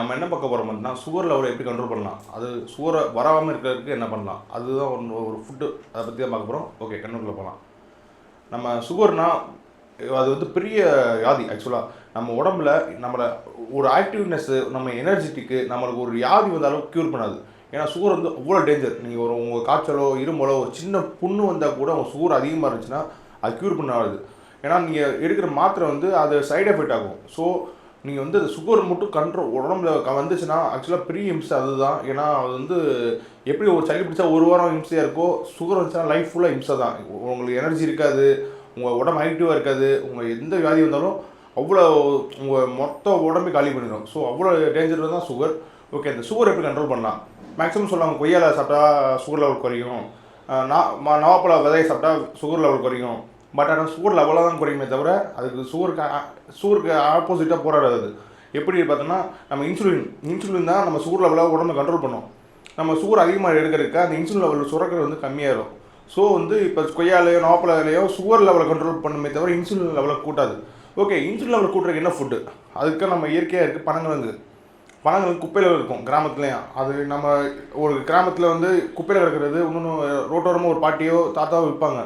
நம்ம என்ன பார்க்க போகிறோம் அப்படின்னா சுகர் லெவலை எப்படி கண்ட்ரோல் பண்ணலாம்? அது சுகரை வராமல் இருக்கிறதுக்கு என்ன பண்ணலாம்? அதுதான் ஒரு ஒரு ஃபுட்டு அதை பற்றி தான் பார்க்க போகிறோம் ஓகே கண்ட்ரோலில் போகலாம் நம்ம சுகர்னால் அது வந்து பெரிய வியாதி ஆக்சுவலாக நம்ம உடம்புல நம்மளை ஒரு ஆக்டிவ்னஸ்ஸு நம்ம எனர்ஜெட்டிக்கு நம்மளுக்கு ஒரு வியாதி வந்தாலும் க்யூர் பண்ணாது. ஏன்னா சுகர் வந்து அவ்வளோ டேஞ்சர் நீங்கள் ஒரு உங்கள் காய்ச்சலோ இருமலோ ஒரு சின்ன புண்ணு வந்தால் கூட உங்கள் சுகர் அதிகமாக இருந்துச்சுன்னா அது க்யூர் பண்ணாது. ஏன்னா நீங்கள் எடுக்கிற மாத்திரை வந்து அது சைடு எஃபெக்ட் ஆகும். ஸோ நீங்கள் வந்து அது சுகர் மட்டும் கண்ட்ரோல் உடம்புல க- வந்துச்சுன்னா ஆக்சுவலாக பெரிய இம்சை அதுதான். ஏன்னா அது வந்து எப்படி ஒரு சளி பிடிச்சா ஒரு வாரம் இம்சையாக இருக்கோ சுகர் வந்துச்சுன்னா லைஃப் ஃபுல்லாக இம்சை தான் உங்களுக்கு எனர்ஜி இருக்காது உங்கள் உடம்பு ஆக்டிவாக இருக்காது உங்கள் எந்த வியாதி வந்தாலும் அவ்வளோ உங்கள் மொத்த உடம்பே காலி பண்ணிடும். ஸோ அவ்வளோ டேஞ்சர் தான் சுகர் ஓகே அந்த சுகர் எப்படி கண்ட்ரோல் பண்ணலாம்? மேக்ஸிமம் சொல்லுவாங்க கொய்யால சாப்பிட்டா சுகர் லெவல் குறையும். நான் நவாப்பழ விதையை சாப்பிட்டா சுகர் லெவல் குறையும். பட் ஆனால் சுகர் லெவலாக தான் குறையுமே தவிர அதுக்கு சுகருக்கு சுகருக்கு ஆப்போசிட்டாக போராடாது அது. எப்படி பார்த்தோன்னா நம்ம இன்சுலின் இன்சுலின் தான் நம்ம சுகர் லெவலாக உடம்பு கண்ட்ரோல் பண்ணும். நம்ம சுகர் அதிகமாக எடுக்கிறதுக்கு அந்த இன்சுலின் லெவல் சுரக்கிறது வந்து கம்மியாயிரும். ஸோ வந்து இப்போ கொய்யாலையோ நாவப்பழலையோ சுகர் லெவலை கண்ட்ரோல் பண்ணுமே தவிர இன்சுலின் லெவலை கூட்டாது. ஓகே இன்சுலின் லெவல் கூட்டுறதுக்கு என்ன ஃபுட்டு அதுக்கு நம்ம இயற்கையாக இருக்குது பனங்கிழங்கு. பனங்கிழங்கு குப்பையில் இருக்கும் கிராமத்துலேயும். அது நம்ம ஒரு கிராமத்தில் வந்து குப்பையில் கிடக்கிறது இன்னொன்று ரோட்டோரமாக ஒரு பாட்டியோ தாத்தாவோ விற்பாங்க.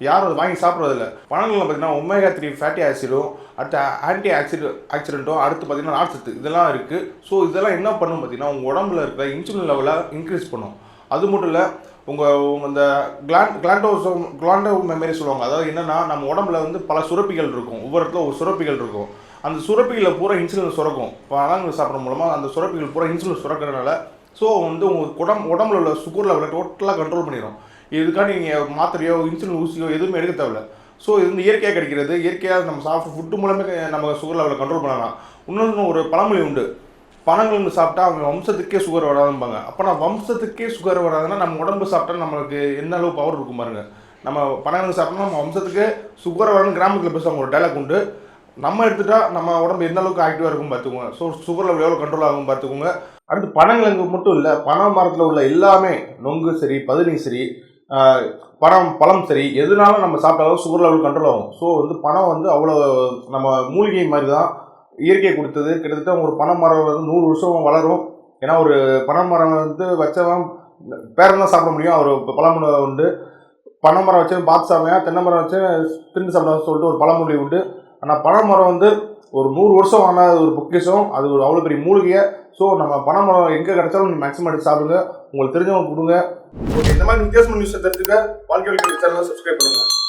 யாரும் அதை வாங்கி சாப்பிட்றதில்ல. பழங்களில் பார்த்தீங்கன்னா ஒமேகா த்ரீ ஃபேட்டி ஆசிடும் அடுத்து ஆன்டி ஆக்சிடு ஆக்சிடென்ட்டும் அடுத்து பார்த்தீங்கன்னா நார்சத்து இதெல்லாம் இருக்குது ஸோ இதெல்லாம் என்ன பண்ணும் பார்த்தீங்கன்னா உங்கள் உடம்புல இருக்கிற இன்சுலின் லெவலை இன்க்ரீஸ் பண்ணும். அது மட்டும் இல்லை உங்கள் உங்கள் இந்த கிளாண்ட் கிளாண்டோசோம் கிளாண்டோ மெமரி சொல்லுவாங்க. அதாவது என்னென்னா நம்ம உடம்புல வந்து பல சுரப்பிகள் இருக்கும். ஒவ்வொரு இடத்துல ஒரு சுரப்பிகள் இருக்கும். அந்த சுரப்பிகளை பூரா இன்சுலின் சுரக்கும். பழங்கள் சாப்பிட்ற மூலமாக அந்த சுரப்பிகள் பூரா இன்சுலின் சுரக்கிறதுனால ஸோ வந்து உங்கள் உடம்பு உடம்புல உள்ள சுகர் லெவலை டோட்டலாக கண்ட்ரோல் பண்ணிடும் இதுக்காண்டி நீங்கள் மாத்திரையோ இன்சுலின் ஊசியோ எதுவுமே எடுக்க தேவையில்ல. ஸோ இது வந்து இயற்கையாக கிடைக்கிறது. இயற்கையாக நம்ம சாப்பிட்டு ஃபுட்டு மூலமே நம்ம சுகர் லெவலை கண்ட்ரோல் பண்ணலாம். இன்னொன்று ஒரு பழமொழி உண்டு. பணங்கள் சாப்பிட்டா அவங்க வம்சத்துக்கே சுகர் வராதும்பாங்க. அப்போ நான் வம்சத்துக்கே சுகர் வராதுன்னா நம்ம உடம்பு சாப்பிட்டா நம்மளுக்கு என்ன அளவு பவர் இருக்கும் பாருங்க. நம்ம பணங்கள் சாப்பிட்டோம்னா நம்ம வம்சத்துக்கு சுகர் வரணும் கிராமத்தில் பேசுவாங்க. ஒரு டைலாக் உண்டு. நம்ம எடுத்துட்டா நம்ம உடம்பு எந்த அளவுக்கு ஆக்டிவாக இருக்கும் பார்த்துக்கோங்க. ஸோ சுகர் லெவல் எவ்வளோ கண்ட்ரோல் ஆகும் பார்த்துக்கோங்க. அடுத்து பனங்கிழங்கு மட்டும் இல்லை. பனை மரத்தில் உள்ள எல்லாமே நொங்கு சரி பதினி சரி பணம் பழம் சரி எதுனாலும் நம்ம சாப்பிட்டாலும் சுகர் லெவல் கண்ட்ரோல் ஆகும். ஸோ வந்து பணம் வந்து அவ்வளோ நம்ம மூலிகை மாதிரி தான் இயற்கை கொடுத்தது. கிட்டத்தட்ட ஒரு பனை மரம் வந்து நூறு வருஷம் வளரும். ஏன்னா ஒரு பனை மரம் வந்து வச்சவன் பேரன் தான் சாப்பிட முடியும். அவர் பழமொழி உண்டு. பனை மரம் வச்சு பார்த்து சாப்பிடுவேன். தென்னை மரம் வச்சு திண்டு சாப்பிடான்னு சொல்லிட்டு ஒரு பழமொழி உண்டு. ஆனால் பனை மரம் வந்து ஒரு நூறு வருஷம் ஆன ஒரு பொக்கிஷம். அது ஒரு அவ்வளோ பெரிய மூலிகை ஸோ நம்ம பனை மரம் எங்கே கிடைச்சாலும் மேக்ஸிமம் எடுத்து சாப்பிடுங்க. உங்களுக்கு தெரிஞ்சவங்க கொடுங்க. ஓகே இந்த மாதிரி வித்தியாசமான நியூஸை தெரிஞ்சுக்க வாழ்க்கை சேனலை சப்ஸ்கிரைப் பண்ணுங்கள்